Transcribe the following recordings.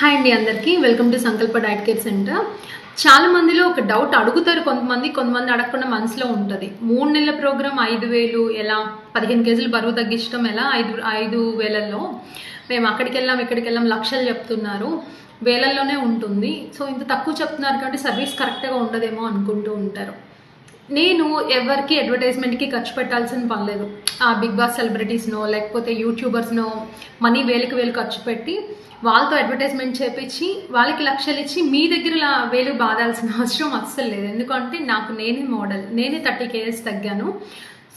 Hi అండి అందరికీ. Welcome to Sankalpa diet care centre చాలా మందిలో ఒక డౌట్ అడుగుతారు కొంతమంది. కొంతమంది అడగకుండా మనసులో ఉంటుంది. మూడు నెలల ప్రోగ్రామ్ ఐదు వేలు ఎలా? పదిహేను కేజీలు బరువు తగ్గించడం ఎలా? ఐదు ఐదు వేలల్లో మేము అక్కడికి వెళ్ళాం ఇక్కడికి వెళ్ళాం లక్షలు చెప్తున్నారు. వేలల్లోనే ఉంటుంది. సో ఇంత తక్కువ చెప్తున్నారు కాబట్టి సర్వీస్ కరెక్ట్గా ఉండదేమో అనుకుంటూ ఉంటారు. నేను ఎవరికి అడ్వర్టైజ్మెంట్కి ఖర్చు పెట్టాల్సిన పనిలేదు ఆ బిగ్ బాస్ సెలబ్రిటీస్నో లేకపోతే యూట్యూబర్స్నో మనీ వేలకు వేలు ఖర్చు పెట్టి వాళ్ళతో అడ్వర్టైజ్మెంట్ చేపించి వాళ్ళకి లక్షలు ఇచ్చి మీ దగ్గర వేలు బాధాల్సిన అవసరం అస్సలు లేదు. ఎందుకంటే నాకు నేనే మోడల్ నేనే థర్టీ కేజెస్ తగ్గాను.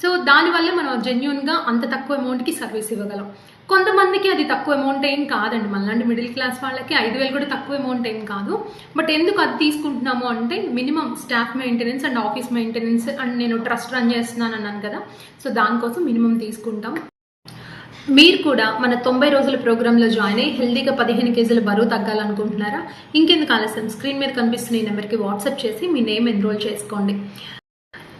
సో దానివల్ల మనం జెన్యున్గా అంత తక్కువ అమౌంట్కి సర్వీస్ ఇవ్వగలం. కొంతమందికి అది తక్కువ అమౌంట్ ఏం కాదండి. మనలాంటి మిడిల్ క్లాస్ వాళ్ళకి ఐదు వేలు కూడా తక్కువ అమౌంట్ ఏం కాదు. బట్ ఎందుకు అది తీసుకుంటున్నాము అంటే minimum staff maintenance and office maintenance and నేను ట్రస్ట్ రన్ చేస్తున్నాను అన్నాను కదా. సో దానికోసం మినిమం తీసుకుంటాం. మీరు కూడా మన తొంభై రోజుల ప్రోగ్రాంలో జాయిన్ అయ్యి హెల్దీగా పదిహేను కేజీల బరువు తగ్గాలనుకుంటున్నారా? ఇంకెందుకు ఆలస్యం? స్క్రీన్ మీద కనిపిస్తున్న ఈ నెంబర్కి వాట్సాప్ చేసి మీ నేమ్ ఎన్రోల్ చేసుకోండి.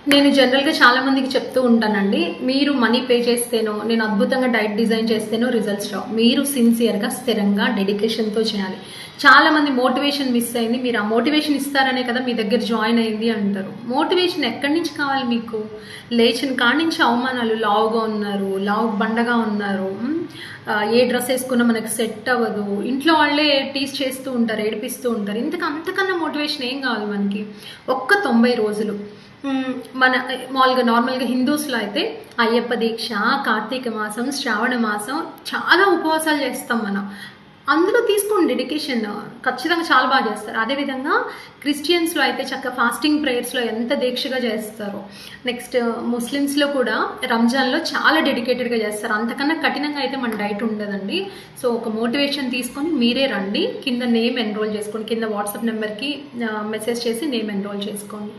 నేను జనరల్గా చాలా మందికి చెప్తూ ఉంటానండి మీరు మనీ పే చేస్తేనో నేను అద్భుతంగా డైట్ డిజైన్ చేస్తేనో రిజల్ట్స్ రావు. మీరు సిన్సియర్గా స్థిరంగా డెడికేషన్తో చేయాలి. చాలా మంది మోటివేషన్ మిస్ అయింది మీరు ఆ మోటివేషన్ ఇస్తారనే కదా మీ దగ్గర జాయిన్ అయింది అంటారు. మోటివేషన్ ఎక్కడి నుంచి కావాలి మీకు? లేచిన కాడి నుంచి అవమానాలు లావుగా ఉన్నారు లావు బండగా ఉన్నారు ఏ డ్రెస్ వేసుకున్నా మనకు సెట్ అవ్వదు. ఇంట్లో వాళ్ళే టీస్ చేస్తూ ఉంటారు ఏడిపిస్తూ ఉంటారు. ఇంతకు అంతకన్నా మోటివేషన్ ఏం కావాలి మనకి. ఒక్క తొంభై రోజులు. మన మామూలుగా నార్మల్గా హిందూస్లో అయితే అయ్యప్ప దీక్ష కార్తీక మాసం శ్రావణ మాసం చాలా ఉపవాసాలు చేస్తాం మనం. అందులో తీసుకోండి డెడికేషన్ ఖచ్చితంగా చాలా బాగా చేస్తారు. అదేవిధంగా క్రిస్టియన్స్లో అయితే చక్క ఫాస్టింగ్ ప్రేయర్స్లో ఎంత దీక్షగా చేస్తారు. నెక్స్ట్ ముస్లిమ్స్లో కూడా రంజాన్లో చాలా డెడికేటెడ్గా చేస్తారు. అంతకన్నా కఠినంగా అయితే మన డైట్ ఉండదండి. సో ఒక మోటివేషన్ తీసుకొని మీరే రండి. కింద నేమ్ ఎన్రోల్ చేసుకోండి. కింద వాట్సాప్ నెంబర్కి మెసేజ్ చేసి నేమ్ ఎన్రోల్ చేసుకోండి.